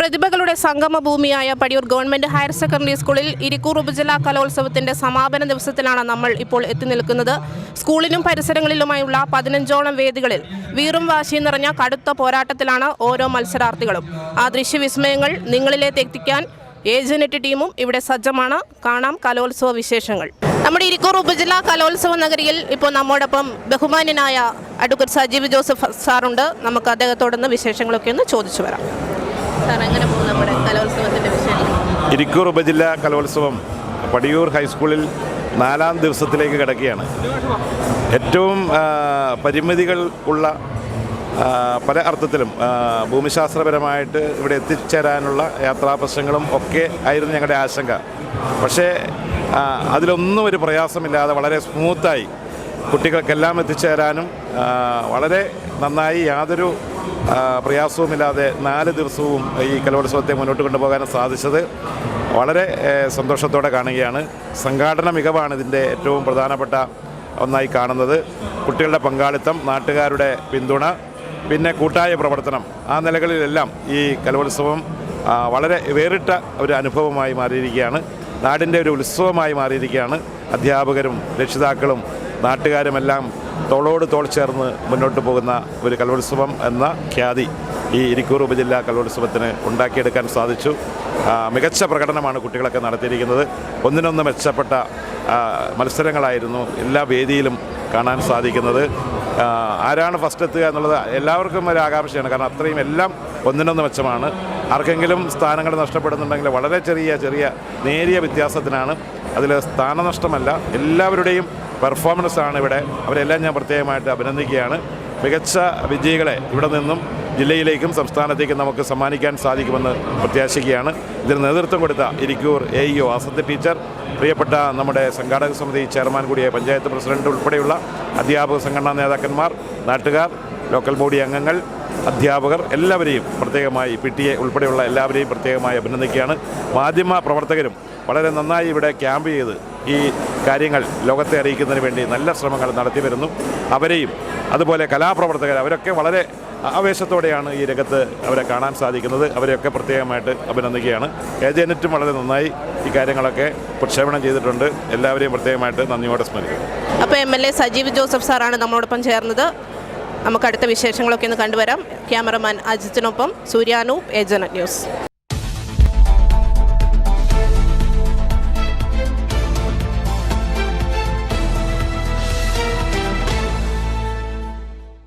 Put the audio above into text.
പ്രതിഭകളുടെ സംഗമ ഭൂമിയായ Padiyoor government higher secondary സ്കൂളിൽ ഇരിക്കൂർ ഉപജില്ലാ കലോത്സവത്തിന്റെ സമാപന ദിവസത്തിലാണ് നമ്മൾ ഇപ്പോൾ എത്തി നിൽക്കുന്നത്. സ്കൂളിലും പരിസരങ്ങളിലുമായുള്ള പതിനഞ്ചോളം വേദികളിൽ വീറും വാശിയും നിറഞ്ഞ കടുത്ത പോരാട്ടത്തിലാണ് ഓരോ മത്സരാർത്ഥികളും. ആ ദൃശ്യവിസ്മയങ്ങൾ നിങ്ങളിലേക്ക് എത്തിക്കാൻ ഏജനറ്റ് ടീമും ഇവിടെ സജ്ജമാണ്. കാണാം കലോത്സവ വിശേഷങ്ങൾ. നമ്മുടെ ഇരിക്കൂർ ഉപജില്ലാ കലോത്സവ നഗരിയിൽ ഇപ്പോൾ നമ്മോടൊപ്പം ബഹുമാന്യനായ അഡ്വക്കേറ്റ് സജീവ് ജോസഫ് സാറുണ്ട്. നമുക്ക് അദ്ദേഹത്തോടൊന്ന് വിശേഷങ്ങളൊക്കെ ഒന്ന് ചോദിച്ചു വരാം. പോകും നമ്മുടെ ഇരിക്കൂർ ഉപജില്ലാ കലോത്സവം പടിയൂർ ഹൈസ്കൂളിൽ നാലാം ദിവസത്തിലേക്ക് കിടക്കുകയാണ്. ഏറ്റവും പരിമിതികൾ ഉള്ള പല അർത്ഥത്തിലും ഭൂമിശാസ്ത്രപരമായിട്ട് ഇവിടെ എത്തിച്ചേരാനുള്ള യാത്രാ പ്രശ്നങ്ങളും ഒക്കെ ആയിരുന്നു ഞങ്ങളുടെ ആശങ്ക. പക്ഷേ അതിലൊന്നും ഒരു പ്രയാസമില്ലാതെ വളരെ സ്മൂത്തായി കുട്ടികൾക്കെല്ലാം എത്തിച്ചേരാനും വളരെ നന്നായി യാതൊരു പ്രയാസവുമില്ലാതെ നാല് ദിവസവും ഈ കലോത്സവത്തെ മുന്നോട്ട് കൊണ്ടുപോകാൻ സാധിച്ചത് വളരെ സന്തോഷത്തോടെ കാണുകയാണ്. സംഘാടന മികവാണ് ഇതിന്റെ ഏറ്റവും പ്രധാനപ്പെട്ട ഒന്നായി കാണുന്നത്. കുട്ടികളുടെ പങ്കാളിത്തം നാട്ടുകാരുടെ പിന്തുണ പിന്നെ കൂട്ടായ പ്രവർത്തനം. ആ നിലകളിലെല്ലാം ഈ കലോത്സവം വളരെ വേറിട്ട ഒരു അനുഭവമായി മാറിയിരിക്കുകയാണ്. നാടിന്റെ ഒരു ഉത്സവമായി മാറിയിരിക്കുകയാണ്. അധ്യാപകരും രക്ഷിതാക്കളും നാട്ടുകാരുമെല്ലാം തോളോട് തോൾ ചേർന്ന് മുന്നോട്ട് പോകുന്ന ഒരു കലോത്സവം എന്ന ഖ്യാതി ഈ ഇരിക്കൂർ ഉപജില്ലാ കലോത്സവത്തിന് ഉണ്ടാക്കിയെടുക്കാൻ സാധിച്ചു. മികച്ച പ്രകടനമാണ് കുട്ടികളൊക്കെ നടത്തിയിരിക്കുന്നത്. ഒന്നിനൊന്ന് മെച്ചപ്പെട്ട മത്സരങ്ങളായിരുന്നു എല്ലാ വേദിയിലും കാണാൻ സാധിക്കുന്നത്. ആരാണ് ഫസ്റ്റ് എത്തുക എന്നുള്ളത് എല്ലാവർക്കും ഒരു ആകാംക്ഷയാണ്. കാരണം അത്രയും എല്ലാം ഒന്നിനൊന്ന് മെച്ചമാണ്. ആർക്കെങ്കിലും സ്ഥാനങ്ങൾ നഷ്ടപ്പെടുന്നുണ്ടെങ്കിൽ വളരെ ചെറിയ ചെറിയ നേരിയ വ്യത്യാസത്തിനാണ് അതിൽ സ്ഥാനനഷ്ടമല്ല. എല്ലാവരുടെയും പെർഫോമൻസ് ആണ് ഇവിടെ. അവരെല്ലാം ഞാൻ പ്രത്യേകമായിട്ട് അഭിനന്ദിക്കുകയാണ്. മികച്ച വിജയികളെ ഇവിടെ നിന്നും ജില്ലയിലേക്കും സംസ്ഥാനത്തേക്കും നമുക്ക് സമ്മാനിക്കാൻ സാധിക്കുമെന്ന് പ്രത്യാശിക്കുകയാണ്. ഇതിന് നേതൃത്വം കൊടുത്ത Irikkur A E O Asath teacher പ്രിയപ്പെട്ട നമ്മുടെ സംഘാടക സമിതി ചെയർമാൻ കൂടിയായ പഞ്ചായത്ത് പ്രസിഡന്റ് ഉൾപ്പെടെയുള്ള അധ്യാപക സംഘടനാ നേതാക്കന്മാർ നാട്ടുകാർ ലോക്കൽ ബോഡി അംഗങ്ങൾ അധ്യാപകർ എല്ലാവരെയും പ്രത്യേകമായി പി ടി എ ഉൾപ്പെടെയുള്ള എല്ലാവരെയും പ്രത്യേകമായി അഭിനന്ദിക്കുകയാണ്. മാധ്യമ പ്രവർത്തകരും വളരെ നന്നായി ഇവിടെ ക്യാമ്പ് ചെയ്ത് ഈ കാര്യങ്ങൾ ലോകത്തെ അറിയിക്കുന്നതിന് വേണ്ടി നല്ല ശ്രമങ്ങൾ നടത്തി വരുന്നു. അവരെയും അതുപോലെ കലാപ്രവർത്തകർ അവരൊക്കെ വളരെ ആവേശത്തോടെയാണ് ഈ രംഗത്ത് അവരെ കാണാൻ സാധിക്കുന്നത്. അവരെയൊക്കെ പ്രത്യേകമായിട്ട് അഭിനന്ദിക്കുകയാണ്. ഏജനറ്റും വളരെ നന്നായി ഈ കാര്യങ്ങളൊക്കെ പ്രക്ഷേപണം ചെയ്തിട്ടുണ്ട്. എല്ലാവരെയും പ്രത്യേകമായിട്ട് നന്ദിയോടെ സ്മരിക്കുന്നു. അപ്പോൾ M L A Sajeev Joseph സാറാണ് നമ്മളോടൊപ്പം ചേർന്നത്. നമുക്ക് അടുത്ത വിശേഷങ്ങളൊക്കെ ഒന്ന് കണ്ടുവരാം. Cameraman അജിത്തിനൊപ്പം സൂര്യാനൂപ് ഏജനറ്റ് news.